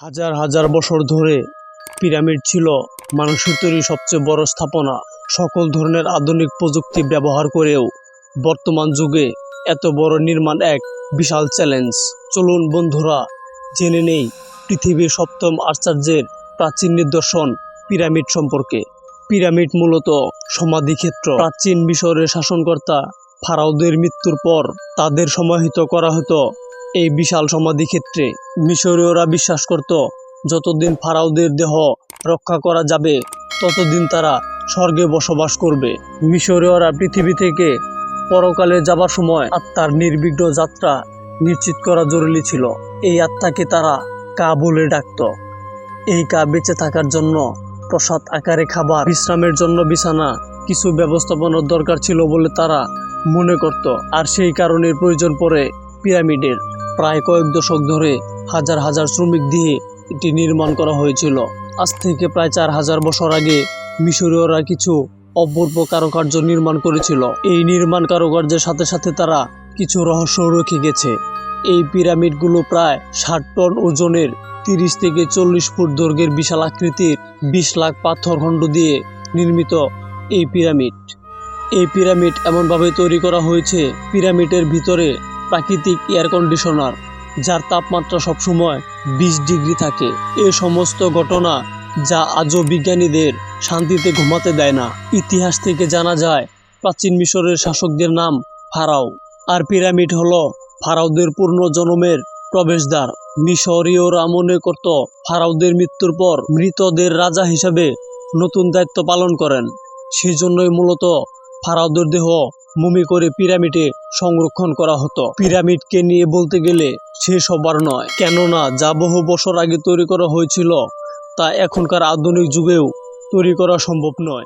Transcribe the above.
হাজার হাজার বছর ধরে পিরামিড ছিল মানুষের তৈরি সবচেয়ে বড় স্থাপনা। সকল ধরনের আধুনিক প্রযুক্তি ব্যবহার করেও বর্তমান যুগে এত বড় নির্মাণ এক বিশাল চ্যালেঞ্জ চলুন বন্ধুরা, জেনে নেই পৃথিবীর সপ্তম আশ্চর্যের প্রাচীন নিদর্শন পিরামিড সম্পর্কে। পিরামিড মূলত সমাধিক্ষেত্র প্রাচীন মিশরের শাসনকর্তা ফারাওদের মৃত্যুর পর তাদের সমাহিত করা হতো এই বিশাল সমাধিক্ষেত্রে মিশরীয়রা বিশ্বাস করত, যতদিন ফারাওদের দেহ রক্ষা করা যাবে, ততদিন তারা স্বর্গে বসবাস করবে। মিশরীয়রা পৃথিবী থেকে পরকালে যাবার সময় আত্মার নির্বিঘ্ন যাত্রা নিশ্চিত করা জরুরি ছিল। এই আত্মাকে তারা কা বলে ডাকত। এই কা বেঁচে থাকার জন্য প্রসাদ আকারে খাবার, বিশ্রামের জন্য বিছানা, কিছু ব্যবস্থাপনার দরকার ছিল বলে তারা মনে করত। আর সেই কারণে প্রয়োজন পড়ে পিরামিডের। প্রায় কয়েক দশক ধরে হাজার হাজার শ্রমিক দিয়ে এটি নির্মাণ করা হয়েছিল। আজ থেকে প্রায় চার হাজার বছর আগে মিশরীয়রা কিছু অপূর্ব কারুকার্য নির্মাণ করেছিল। এই নির্মাণ কারুকার্যের সাথে সাথে তারা কিছু রহস্য রেখে গেছে। এই পিরামিডগুলো প্রায় ষাট টন ওজনের তিরিশ থেকে চল্লিশ ফুট দৈর্ঘ্যের বিশাল আকৃতির বিশ লাখ পাথর খণ্ড দিয়ে নির্মিত এই পিরামিড। এই পিরামিড এমনভাবে তৈরি করা হয়েছে, পিরামিডের ভিতরে প্রাকৃতিক এয়ার কন্ডিশনার যার তাপমাত্রা সবসময় বিশ ডিগ্রি থাকে। এ সমস্ত ঘটনা যা আজও বিজ্ঞানীদের শান্তিতে ঘুমাতে দেয় না। ইতিহাস থেকে জানা যায়, প্রাচীন মিশরের শাসকদের নাম ফারাও। আর পিরামিড হলো ফারাওদের পূর্ণ জন্মের প্রবেশদ্বার। মিশরীয়রা মনে করত ফারাওদের মৃত্যুর পর মৃতদের রাজা হিসাবে নতুন দায়িত্ব পালন করেন। সেই জন্যই মূলত ফারাওদের দেহ মুমি করে পিরামিডে সংরক্ষণ করা হতো। পিরামিডকে নিয়ে বলতে গেলে সে সবার নয়। কেননা, যা বহু বছর আগে তৈরি করা হয়েছিল, তা এখনকার আধুনিক যুগেও তৈরি করা সম্ভব নয়।